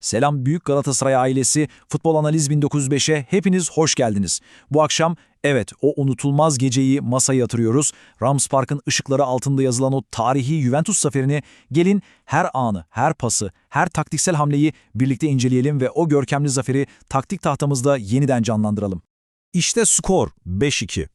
Selam Büyük Galatasaray ailesi, Futbol Analiz 1905'e hepiniz hoş geldiniz. Bu akşam evet o unutulmaz geceyi masaya yatırıyoruz. Rams Park'ın ışıkları altında yazılan o tarihi Juventus zaferini gelin her anı, her pası, her taktiksel hamleyi birlikte inceleyelim ve o görkemli zaferi taktik tahtamızda yeniden canlandıralım. İşte skor 5-2.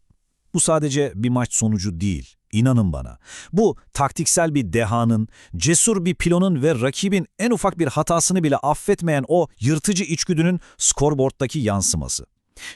Bu sadece bir maç sonucu değil. İnanın bana. Bu taktiksel bir dehanın, cesur bir pilonun ve rakibin en ufak bir hatasını bile affetmeyen o yırtıcı içgüdünün skorboarddaki yansıması.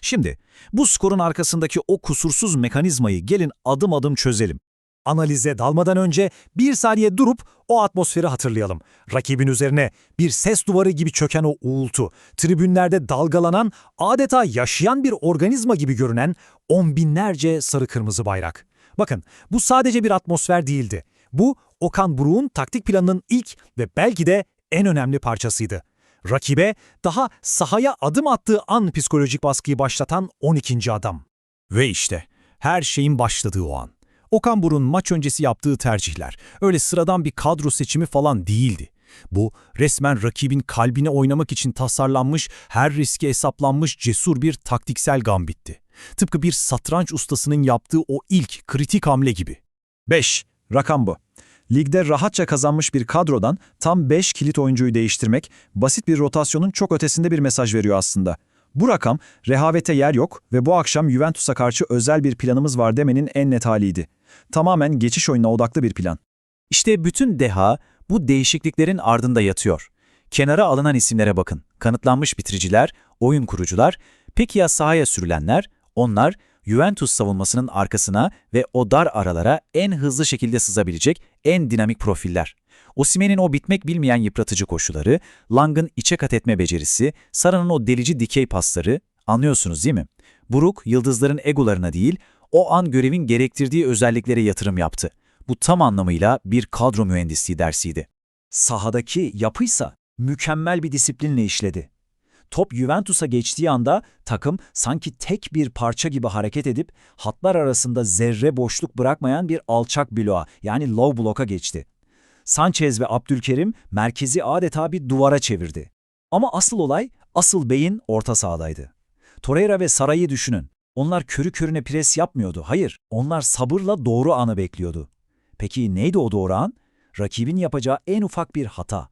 Şimdi bu skorun arkasındaki o kusursuz mekanizmayı gelin adım adım çözelim. Analize dalmadan önce bir saniye durup o atmosferi hatırlayalım. Rakibin üzerine bir ses duvarı gibi çöken o uğultu, tribünlerde dalgalanan, adeta yaşayan bir organizma gibi görünen on binlerce sarı kırmızı bayrak. Bakın bu sadece bir atmosfer değildi. Bu Okan Buruk'un taktik planının ilk ve belki de en önemli parçasıydı. Rakibe daha sahaya adım attığı an psikolojik baskıyı başlatan 12. adam. Ve işte her şeyin başladığı o an. Okan Buruk'un maç öncesi yaptığı tercihler öyle sıradan bir kadro seçimi falan değildi. Bu resmen rakibin kalbine oynamak için tasarlanmış, her riske hesaplanmış cesur bir taktiksel gambitti. Tıpkı bir satranç ustasının yaptığı o ilk kritik hamle gibi. 5. Rakam bu. Ligde rahatça kazanmış bir kadrodan tam 5 kilit oyuncuyu değiştirmek, basit bir rotasyonun çok ötesinde bir mesaj veriyor aslında. Bu rakam, rehavete yer yok ve bu akşam Juventus'a karşı özel bir planımız var demenin en net haliydi. Tamamen geçiş oyununa odaklı bir plan. İşte bütün deha bu değişikliklerin ardında yatıyor. Kenara alınan isimlere bakın. Kanıtlanmış bitiriciler, oyun kurucular, peki ya sahaya sürülenler? Onlar Juventus savunmasının arkasına ve o dar aralara en hızlı şekilde sızabilecek en dinamik profiller. Osimhen'in o bitmek bilmeyen yıpratıcı koşuları, Lang'ın içe kat etme becerisi, Sara'nın o delici dikey pasları, anlıyorsunuz değil mi? Buruk, yıldızların egolarına değil, o an görevin gerektirdiği özelliklere yatırım yaptı. Bu tam anlamıyla bir kadro mühendisliği dersiydi. Sahadaki yapıysa mükemmel bir disiplinle işledi. Top Juventus'a geçtiği anda takım sanki tek bir parça gibi hareket edip hatlar arasında zerre boşluk bırakmayan bir alçak bloğa yani low block'a geçti. Sanchez ve Abdülkerim merkezi adeta bir duvara çevirdi. Ama asıl olay, asıl beyin orta sahadaydı. Torreira ve Saray'ı düşünün. Onlar körü körüne pres yapmıyordu. Hayır, onlar sabırla doğru anı bekliyordu. Peki neydi o doğru an? Rakibin yapacağı en ufak bir hata.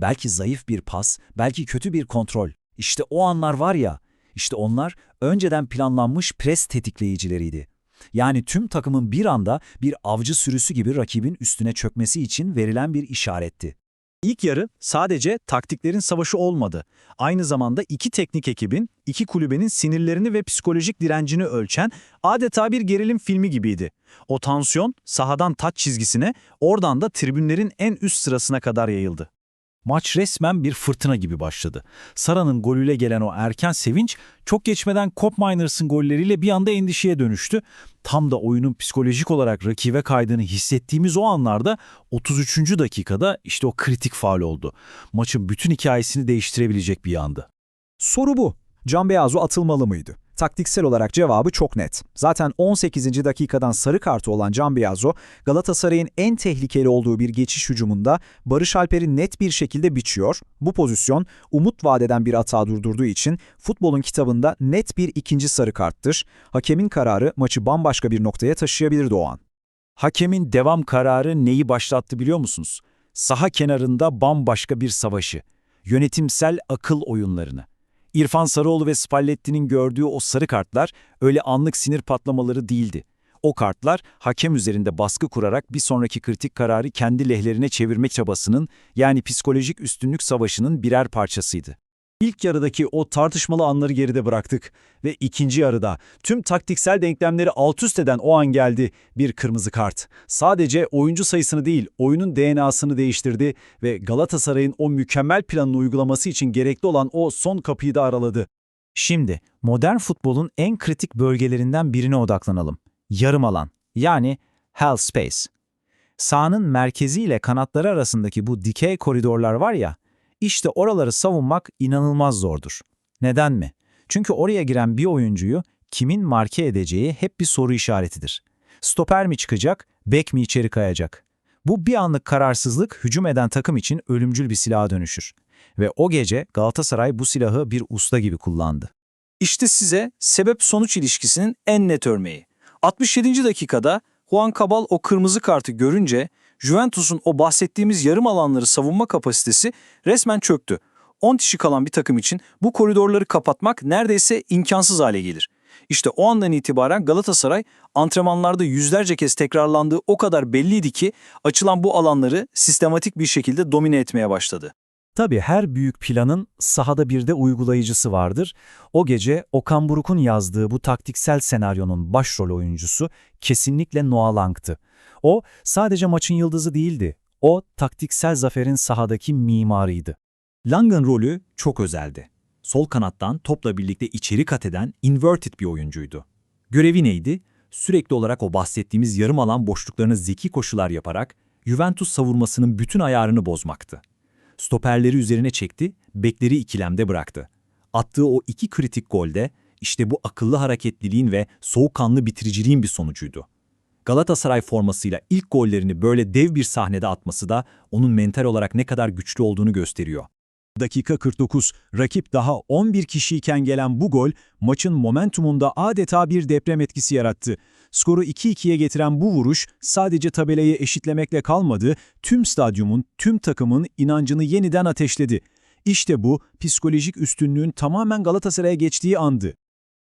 Belki zayıf bir pas, belki kötü bir kontrol. İşte o anlar var ya, işte onlar önceden planlanmış pres tetikleyicileriydi. Yani tüm takımın bir anda bir avcı sürüsü gibi rakibin üstüne çökmesi için verilen bir işaretti. İlk yarı sadece taktiklerin savaşı olmadı. Aynı zamanda iki teknik ekibin, iki kulübenin sinirlerini ve psikolojik direncini ölçen adeta bir gerilim filmi gibiydi. O tansiyon sahadan taç çizgisine, oradan da tribünlerin en üst sırasına kadar yayıldı. Maç resmen bir fırtına gibi başladı. Sara'nın golüyle gelen o erken sevinç çok geçmeden Cop Miners'ın golleriyle bir anda endişeye dönüştü. Tam da oyunun psikolojik olarak rakibe kaydığını hissettiğimiz o anlarda 33. dakikada işte o kritik faal oldu. Maçın bütün hikayesini değiştirebilecek bir yandı. Soru bu. Can Beyazı atılmalı mıydı? Taktiksel olarak cevabı çok net. Zaten 18. dakikadan sarı kartı olan Can Biazo, Galatasaray'ın en tehlikeli olduğu bir geçiş hücumunda Barış Alper'i net bir şekilde biçiyor. Bu pozisyon umut vadeden bir hata durdurduğu için futbolun kitabında net bir ikinci sarı karttır. Hakemin kararı maçı bambaşka bir noktaya taşıyabilirdi o an. Hakemin devam kararı neyi başlattı biliyor musunuz? Saha kenarında bambaşka bir savaşı. Yönetimsel akıl oyunlarını. İrfan Sarıoğlu ve Spalletti'nin gördüğü o sarı kartlar öyle anlık sinir patlamaları değildi. O kartlar hakem üzerinde baskı kurarak bir sonraki kritik kararı kendi lehlerine çevirmek çabasının yani psikolojik üstünlük savaşının birer parçasıydı. İlk yarıdaki o tartışmalı anları geride bıraktık ve ikinci yarıda tüm taktiksel denklemleri alt üst eden o an geldi bir kırmızı kart. Sadece oyuncu sayısını değil oyunun DNA'sını değiştirdi ve Galatasaray'ın o mükemmel planını uygulaması için gerekli olan o son kapıyı da araladı. Şimdi modern futbolun en kritik bölgelerinden birine odaklanalım. Yarım alan yani hell space. Sahanın merkezi ile kanatları arasındaki bu dikey koridorlar var ya, işte oraları savunmak inanılmaz zordur. Neden mi? Çünkü oraya giren bir oyuncuyu kimin marke edeceği hep bir soru işaretidir. Stoper mi çıkacak, bek mi içeri kayacak? Bu bir anlık kararsızlık hücum eden takım için ölümcül bir silaha dönüşür. Ve o gece Galatasaray bu silahı bir usta gibi kullandı. İşte size sebep-sonuç ilişkisinin en net örneği. 67. dakikada Juan Cabal o kırmızı kartı görünce Juventus'un o bahsettiğimiz yarım alanları savunma kapasitesi resmen çöktü. 10 kişi kalan bir takım için bu koridorları kapatmak neredeyse imkansız hale gelir. İşte o andan itibaren Galatasaray antrenmanlarda yüzlerce kez tekrarlandığı o kadar belliydi ki açılan bu alanları sistematik bir şekilde domine etmeye başladı. Tabii her büyük planın sahada bir de uygulayıcısı vardır. O gece Okan Buruk'un yazdığı bu taktiksel senaryonun başrol oyuncusu kesinlikle Noah Lang'tı. O sadece maçın yıldızı değildi. O taktiksel zaferin sahadaki mimarıydı. Lang'ın rolü çok özeldi. Sol kanattan topla birlikte içeri kat eden inverted bir oyuncuydu. Görevi neydi? Sürekli olarak o bahsettiğimiz yarım alan boşluklarına zeki koşular yaparak Juventus savunmasının bütün ayarını bozmaktı. Stoperleri üzerine çekti, bekleri ikilemde bıraktı. Attığı o iki kritik golde işte bu akıllı hareketliliğin ve soğukkanlı bitiriciliğin bir sonucuydu. Galatasaray formasıyla ilk gollerini böyle dev bir sahnede atması da onun mental olarak ne kadar güçlü olduğunu gösteriyor. Dakika 49, rakip daha 11 kişiyken gelen bu gol maçın momentumunda adeta bir deprem etkisi yarattı. Skoru 2-2'ye getiren bu vuruş sadece tabelayı eşitlemekle kalmadı, tüm stadyumun, tüm takımın inancını yeniden ateşledi. İşte bu psikolojik üstünlüğün tamamen Galatasaray'a geçtiği andı.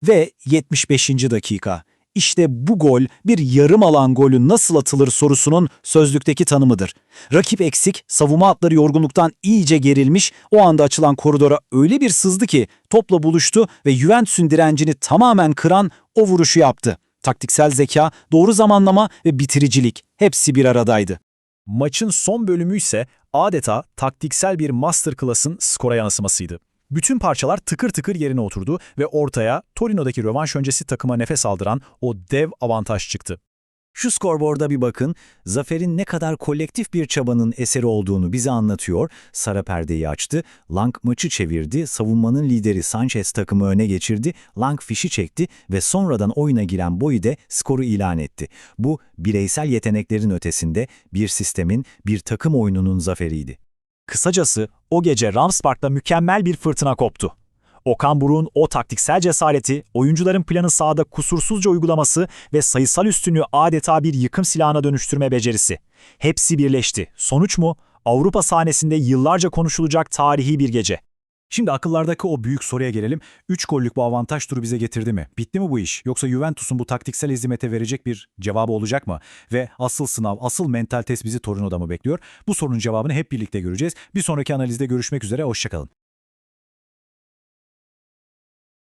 Ve 75. dakika. İşte bu gol bir yarım alan golü nasıl atılır sorusunun sözlükteki tanımıdır. Rakip eksik, savunma hatları yorgunluktan iyice gerilmiş, o anda açılan koridora öyle bir sızdı ki topla buluştu ve Juventus'un direncini tamamen kıran o vuruşu yaptı. Taktiksel zeka, doğru zamanlama ve bitiricilik hepsi bir aradaydı. Maçın son bölümü ise adeta taktiksel bir masterclass'ın skora yansımasıydı. Bütün parçalar tıkır tıkır yerine oturdu ve ortaya Torino'daki rövanş öncesi takıma nefes aldıran o dev avantaj çıktı. Şu skorboarda bir bakın, zaferin ne kadar kolektif bir çabanın eseri olduğunu bize anlatıyor. Sara perdeyi açtı, Lang maçı çevirdi, savunmanın lideri Sanchez takımı öne geçirdi, Lang fişi çekti ve sonradan oyuna giren Boyde skoru ilan etti. Bu bireysel yeteneklerin ötesinde bir sistemin, bir takım oyununun zaferiydi. Kısacası o gece Ramspark'ta mükemmel bir fırtına koptu. Okan Buruk'un o taktiksel cesareti, oyuncuların planı sahada kusursuzca uygulaması ve sayısal üstünlüğü adeta bir yıkım silahına dönüştürme becerisi. Hepsi birleşti. Sonuç mu? Avrupa sahnesinde yıllarca konuşulacak tarihi bir gece. Şimdi akıllardaki o büyük soruya gelelim. 3 gollük bu avantaj turu bize getirdi mi? Bitti mi bu iş? Yoksa Juventus'un bu taktiksel hizmete verecek bir cevabı olacak mı? Ve asıl sınav, asıl mental test bizi Torino'da mı bekliyor? Bu sorunun cevabını hep birlikte göreceğiz. Bir sonraki analizde görüşmek üzere, hoşçakalın.